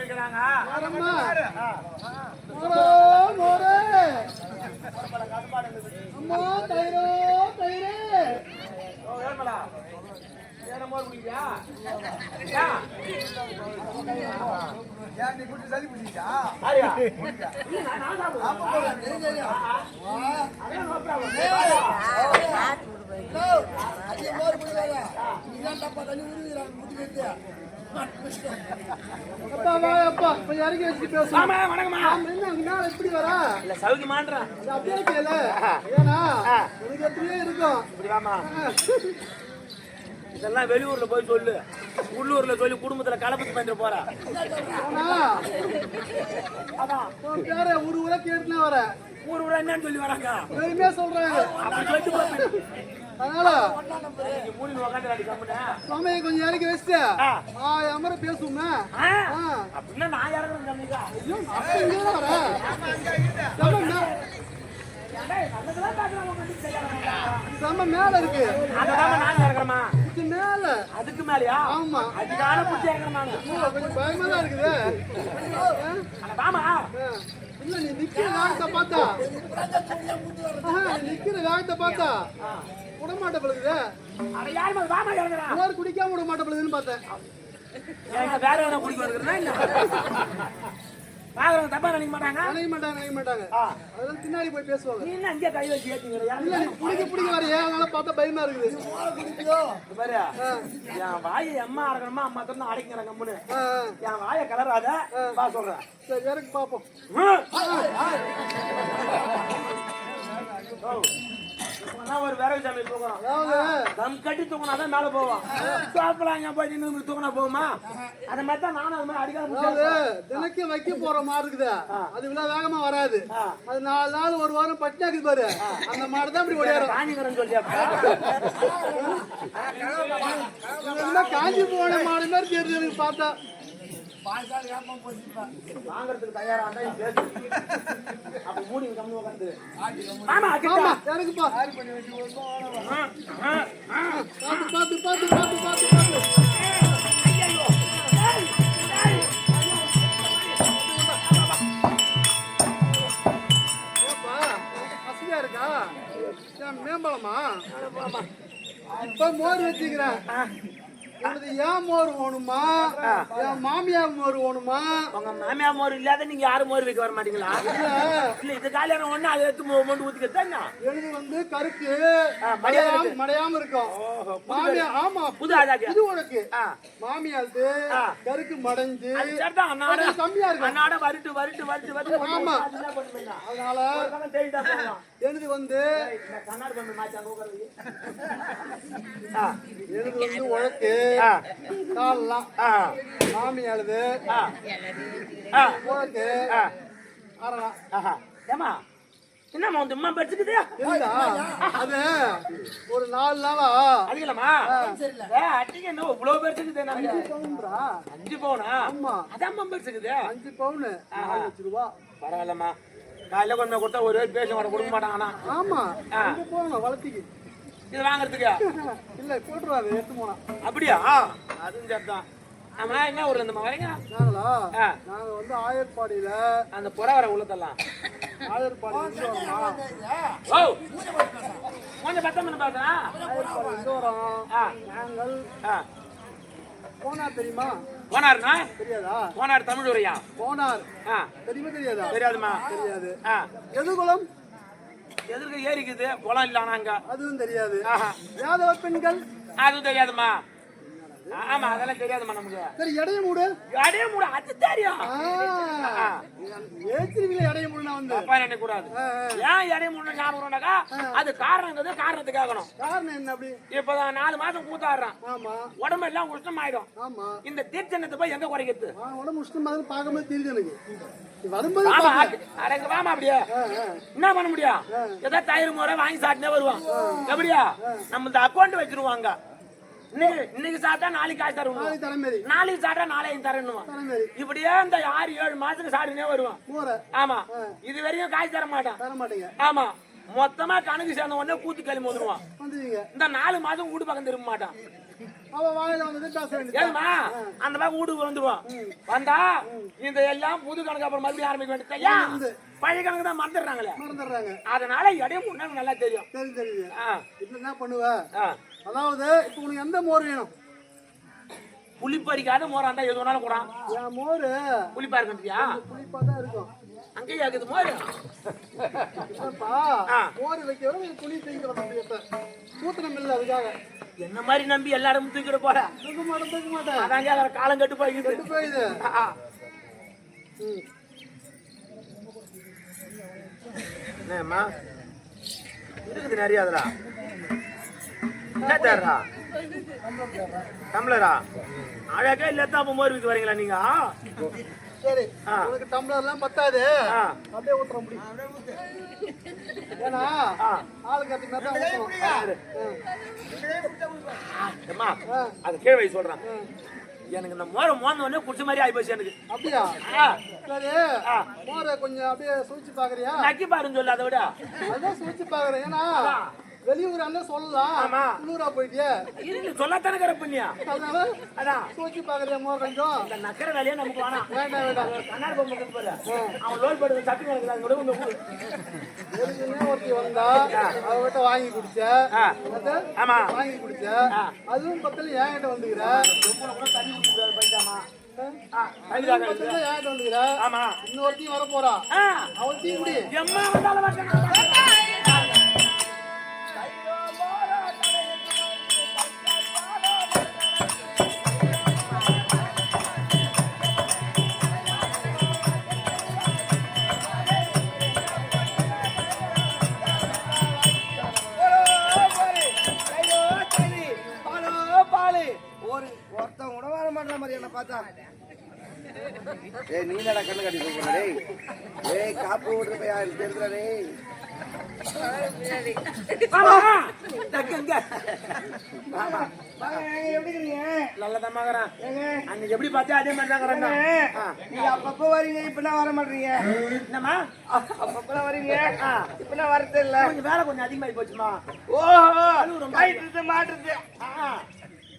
கேக்குறாங்க வரம்மா. மோரோ, மோரே. அம்மா, தயிரோ, தயிரே. ஓ, மோர் குடிக்கிறியா? ஏன்? நீ குடிச்சு சளி பிடிச்சா யாரியா? இல்ல, நான் நான் அதே. அப்பா, வா, அப்பா. கொஞ்சம் இறங்கி வச்சுட்டு பேசு. மாமா, வணக்கம்மா. ஆமா, என்ன உங்க மேல எப்படி வர? இல்ல, சௌக்கியமான்றேன். அது அப்படியே கேளு. இருக்கும். இப்படி. இதெல்லாம் வெளியூர்ல போய் சொல்லு உள்ளூர்ல சொல்லி குடும்பத்துல கலப்பத்து பண்ணிட்டு போற உன் பேரை ஊரு ஊரா கேட்டுனே வர. ஊர் ஊரா என்னன்னு சொல்லி வராங்க. அப்படி சொல்லிட்டு போய் அதனால. சுவாமியை கொஞ்சம் இறக்கி வச்சுட்டு. ஆ, அமர பேசுவோமே. அப்படின்னா நான் இறங்குறேன். ஐயோ, அப்ப. செம்ம மேல இருக்கு நான் இறங்குறேம்மா. மேல அதுக்கு மேலயா? ஆமா. அதுக்கான புத்தி கொஞ்சம் பயமா தான் இருக்குது. ஆ. இல்ல நீ நிக்கிற வேகத்தை பார்த்தா. நிக்கிற வேகத்தை பார்த்தா. விட மாட்ட பழுகுது அட இறங்குறா? குடிக்காம விட மாட்ட பழுகுதுன்னு பார்த்தேன் வேற எவனா குடிக்க பாக்குறவங்க தப்பா நினைக்க மாட்டாங்க. நினைக்க மாட்டாங்க நினைக்க மாட்டாங்க. அதெல்லாம் பின்னாடி போய் பேசுவாங்க. என்ன அங்கேயே கை வச்சு ஏத்திங்கிறியா இல்ல நீ பிடிக்க பிடிக்க வரையே அதனால பார்த்தா பயமா இருக்குது. இது பாரு. என் வாயை அம்மா அடக்கணுமா அம்மா தான் அடைக்கிறேன் கம்முன்னு. என் வாயை கலராத வா சொல்றேன். சரி இறக்கி பார்ப்போம் ம். ஓ, இப்பதான் ஒரு விறகு சாமி தூக்கணும் தம் கட்டி தூக்கினாதான் மேல போவோம் சாப்பிடலாம் போய் நின்று தூக்கினா போகுமா? அந்த மாதிரி தான் நானும் அது மாதிரி அடிக்காம தினக்கும் வைக்க போற மாடு இருக்குது. அது இவ்வளவு வேகமா வராது. அது நாலு நாள் ஒரு வாரம் பட்டினா இருக்குது பாரு. அந்த மாடு தான் இப்படி ஓடியாரும். காஞ்சிக்கிறேன்னு சொல்லியா? காஞ்சி போன மாடு மாதிரி தெரியுது எனக்கு பார்த்தா வாங்குறதுக்கு தயாரா இருந்தா நீ பேசு அப்ப மூடி கம்மி உட்காந்து ஆமா எனக்குப்பா ஆ, ஆ, ஆ. பார்த்து பார்த்து பார்த்து பார்த்து பார்த்து பார்த்து ஐயையோ. ஏய், ஏய். ஏப்பா பசியா இருக்கா ஏன் மேம்பலமா இப்ப மோர் வச்சுக்கிறேன் உனது ஏன் மோர் வேணுமா என் மாமியார் மோர் வேணுமா உங்க மாமியா மோர் இல்லாத நீங்க யாரும் மோர் வைக்க வர மாட்டீங்களா இல்ல இது காலியான ஒண்ணு அதை எடுத்து மொண்டு ஊத்திக்கத்தாங்க எழுது வந்து கருக்கு மடியாம மடையாம இருக்கு. இருக்கும் ஓஹோ, மாமியா ஆமா புது ஆதாக்கு இது உனக்கு. மாமியாருக்கு. கருக்கு மடைஞ்சு கம்மியா இருக்கும் அண்ணாட வருட்டு வருட்டு வருட்டு வருட்டு ஆமா. அதனால எழுது வந்து. எழுது வந்து ஆ, உனக்கு. ஆ. அரணா ஆஹா. ஏம்மா, என்னம்மா உன்? இருந்தா அது ஒரு நாலு நாளா. அடிக்கலாமா? அடிக்க என்ன இவ்வளவு? பவுன்ரா அஞ்சு பவுனா? ஆமா. அதாம்மா பெருசுக்குது. அஞ்சு பவுனு. லட்ச ரூபா. பரவாயில்லம்மா. காலையில கொண்டு கொடுத்தா ஒரு பேச மாட்ட கொடுக்க மாட்டாங்க ஆனா. ஆமா. போகணும் வளர்த்திக்கு. இது வாங்குறதுக்கு? இல்ல போட்டுருவாரு எடுத்து போனா. அப்படியா? அதுவும் சரிதான். ஆமா என்ன ஊர்ல இருந்து வரீங்க நாங்களா? ஆ. நாங்க வந்து ஆயர்பாடியில. அந்த புற வர உள்ளதெல்லாம். ஆயர்பாடி ஓ கொஞ்சம் பத்தம் பண்ண பாக்குறா ஆயர்பாடி நாங்கள் ஆ. போனார் தெரியுமா? போனாருண்ணா தெரியாதா? போனார் தமிழ் உரையா? போனார். தெரியுமா தெரியாதா? தெரியாதுமா? தெரியாது. ஆ. எதுகுலம் எதிர்க்க ஏரிக்குது குளம் இல்ல அங்க அதுவும் தெரியாது. யாதவ பெண்கள்? அதுவும் தெரியாதுமா? ஆமா அதெல்லாம் தெரியாதுமா நமக்கு. சரி எடைய மூடு. அது தெரியும். எடைய மூடு நான் வந்து. அப்பா நினைக்க கூடாது. ஏன் இடைய மூட ஞாபகம்னாக்கா அது காரணங்கிறது காரணத்தை கேட்கணும் காரணம் என்ன அப்படி? இப்பதான் நாலு மாசம் கூத்தாடுறான். ஆமா. உடம்பு எல்லாம் உஷ்ணம் ஆயிடும் ஆமா. இந்த தீர்ச்சனத்தை போய் எங்க குறைக்கிறது? உடம்பு உஷ்ணம் பார்க்கும்போது தெரியுது எனக்கு. வரும்போது. அடங்க வாமா அப்படியே. என்ன பண்ண முடியும்? ஏதாவது தயிர் முறை வாங்கி சாப்பிட்டே வருவான். எப்படியா? நம்ம இந்த அக்கௌண்ட் வச்சிருவாங்க. இன்னைக்கு சாப்பிட்டா நாளைக்கு காசு தருவாங்க நாளைக்கு தலைமாரி நாளைக்கு சாப்பிட்டா நாளைக்கு தரணுவான் இப்படியே இந்த ஆறு ஏழு மாசத்துக்கு சாப்பிட்டுனே வருவான் ஆமா. இது வரைக்கும் காசு தர மாட்டான் தர மாட்டீங்க. ஆமா. மொத்தமா கணக்கு சேர்ந்த உடனே கூத்து கிளம்பி வந்துருவான் இந்த நாலு மாசம் வீடு பக்கம் திரும்ப மாட்டான் அந்த பக்கம் வீட்டுக்கு வந்துருவோம் வந்தா இந்த எல்லாம் புது கணக்கு அப்புறம் மறுபடியும் ஆரம்பிக்க வேண்டியது ஐயா பழைய கணக்கு தான் மறந்துடுறாங்களே. மறந்துடுறாங்க. அதனால முன்னாடி நல்லா தெரியும். இப்ப என்ன பண்ணுவ. அதாவது இப்ப உனக்கு எந்த மோர் வேணும்? புளிப்பறிக்காத மோரா இருந்தா எது வேணாலும் கூட என் மோரு புளிப்பா இருக்கியா புளிப்பா தான் இருக்கும். அங்கேயே இருக்குது மோர். மோர் வைக்கிறோம் புளி தூக்கிறோம் ஊத்தனம் இல்லை அதுக்காக. என்ன மாதிரி நம்பி எல்லாரும் தூக்கிட்டு போற? தூக்க மாட்டேன் தூக்க மாட்டேன். அதாங்க அதுல காலம் கட்டு போயிடுது. கெட்டு. ம். என்னம்மா? இருக்குது நிறைய அதுல. என்ன டம்ளரா? அழகா இல்லத்தா அப்ப மோர் விற்க வரீங்களா நீங்க? சரி ஆ. உனக்கு டம்ளர்லாம் பத்தாது. ஆ. அப்படியே ஊத்துற முடியும் ஏன்னா ஆ. ஆளுக்கு அது மாதிரி தான் ஊத்தணும். அம்மா ஆ. அது கீழ் சொல்றேன். எனக்கு இந்த மோரை மோந்த உடனே குடிச்ச மாதிரி ஆயிப்போச்சு எனக்கு. அப்படியா? சரி. மோரை கொஞ்சம் அப்படியே சுழிச்சு பாக்குறியா நக்கி பாருன்னு சொல்லு அதை விட. அதான் சுழிச்சு பாக்குறேன் ஏன்னா வெளியூர் அண்ணன் சொல்லலாம். ஆமா. உள்ளூரா போயிட்டியே. இருக்கு சொல்லத்தானே கரப்பண்ணியா அதனால அதான் சுழிச்சு பாக்குறியா கொஞ்சம். இந்த நக்கர வேலையே நமக்கு வேணாம். வேண்டாம் வேண்டாம். கண்ணாடி பொம்மை போற அவன் லோல் படுது சட்டு அது கூட ஒருத்தி வந்தா அவகிட்ட வாங்கி குடிச்ச. ஆமா. வாங்கி குடிச்ச. அதுவும் பக்கத்துல என்கிட்ட வந்துக்கிற. தண்ணி குடிக்கிறாரு ஆமா. இன்னொருத்தையும் வர போறா அவள் டீ குடி. எம்மா வந்தாலும் ஒரு ஒருத்தன் கூட வர மாட்டான் மாதிரி என்ன பார்த்தா. ஏய் நீ என்னடா கண்ணு கட்டி போற டேய். ஏய் காப்பு ஓடுற பையா தெரியுதுடா டேய். ஆமா. தக்கங்க. ஆமா. வாங்க, எப்படி பார்த்தியோ? அதே மாதிரி. நீங்க அப்பப்ப வரீங்க இப்ப நான் வர மாட்டீங்க என்னம்மா? அப்பப்ப வரீங்க ஆ. இப்ப நான் வரது இல்ல. கொஞ்சம் வேலை கொஞ்சம் அதிகமாகி போச்சுமா. ஓஹோ மாட்டுறது.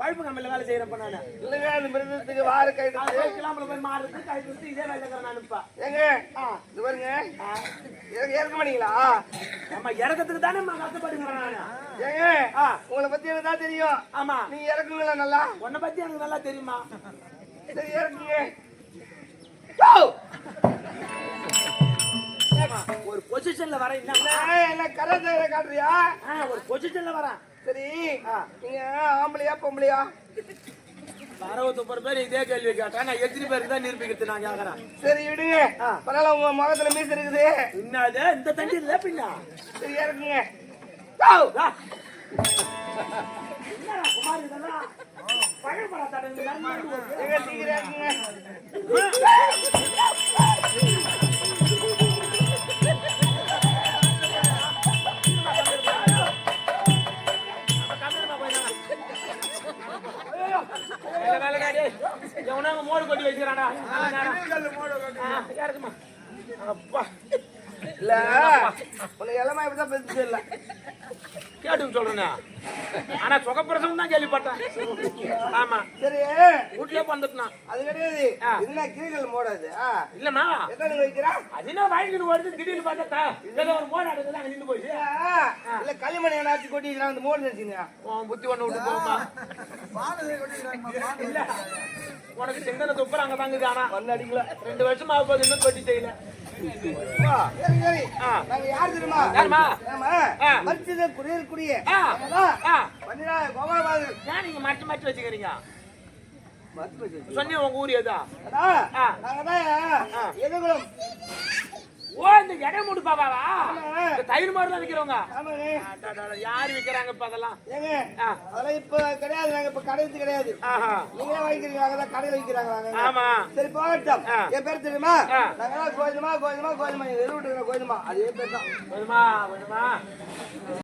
பழுப்பு கம்பெனில வேலை செய்யறப்ப நானு. இல்லைங்க அந்த மிருதத்துக்கு வார கைட்டு கிளாம்புல போய் மாறுறது கழிச்சு இதே வேலை இருக்கிறேன் நான் இப்ப. ஏங்க. இது பாருங்க. இறக்க மாட்டீங்களா? நம்ம இறக்கத்துக்கு தானே கஷ்டப்படுகிறேன் நானு. ஏங்க. உங்களை பத்தி எனக்கு தான் தெரியும். ஆமா. நீங்க இறக்குங்களா நல்லா? உன்னை பத்தி எனக்கு நல்லா தெரியுமா? சரி இறக்குங்க. ஒரு பொசிஷன்ல வர என்ன? நான் என்ன கரை காட்டுறியா? ஒரு பொசிஷன்ல வரேன். சரி. நீங்க ஆம்பளையா பொம்பளையா? அறுபத்தி ஒன்பது பேர் இதே கேள்வி கேட்டா நான் எத்தனை பேருக்கு தான் நிரூபிக்கிறது நான் கேக்குறேன். சரி விடுங்க. பரவாயில்ல உங்க முகத்துல மீச இருக்குது. என்னது இந்த தண்டி இல்ல பின்னா. சரி இறக்குங்க வா. கேட்டுன்னு சொல்றேனே. ஆனா சுகப்பிரசவம் தான் கேள்விப்பட்டேன். ஆமா. சரி. வீட்லயே வந்துட்டான் அது கிடையாது. என்ன கிரிகள் மோடாது. இல்லம்மா. எத்தனை வைக்கிறா? அது என்ன வாங்கிட்டு வருது? திடீர்னு பார்த்தா ஏதோ ஒரு மோடு அடுத்து அங்க நின்று போயிடுச்சு. இல்ல களிமணி என்னாச்சு கொட்டி அந்த மோடு நினைச்சீங்க உன் புத்தி ஒண்ணு விட்டு போமா இல்ல. உனக்கு சிந்தனை துப்புற அங்க தாங்குது ஆனா. வந்து அடிக்கல. ரெண்டு வருஷம் ஆக போகுது இன்னும் தொட்டி செய்யல மறைச்சு மறைச்சு வச்சுக்கிறீங்க? சொன்னீங்க உங்க ஊர் எதா. நாங்க தான் எதுகுலம் ஓ இந்த இடம் மூடு பாபாவா? இந்த தயிர் மாதிரி விக்கிறவங்க. யாரு விக்கிறாங்க இப்ப அதெல்லாம். அதெல்லாம் இப்ப கிடையாது. நாங்க இப்ப கடை வச்சு கிடையாது. நீங்களே வாங்கிக்கிறீங்க கடையில் வைக்கிறாங்க ஆமா. சரி போகட்டும். என் பேர் தெரியுமா. நாங்க கோயிலுமா கோயிலுமா கோயிலுமா. கோயிலுமா எதிர்விட்டு கோயிலுமா. அதே பேர் தான். வருமா வருமா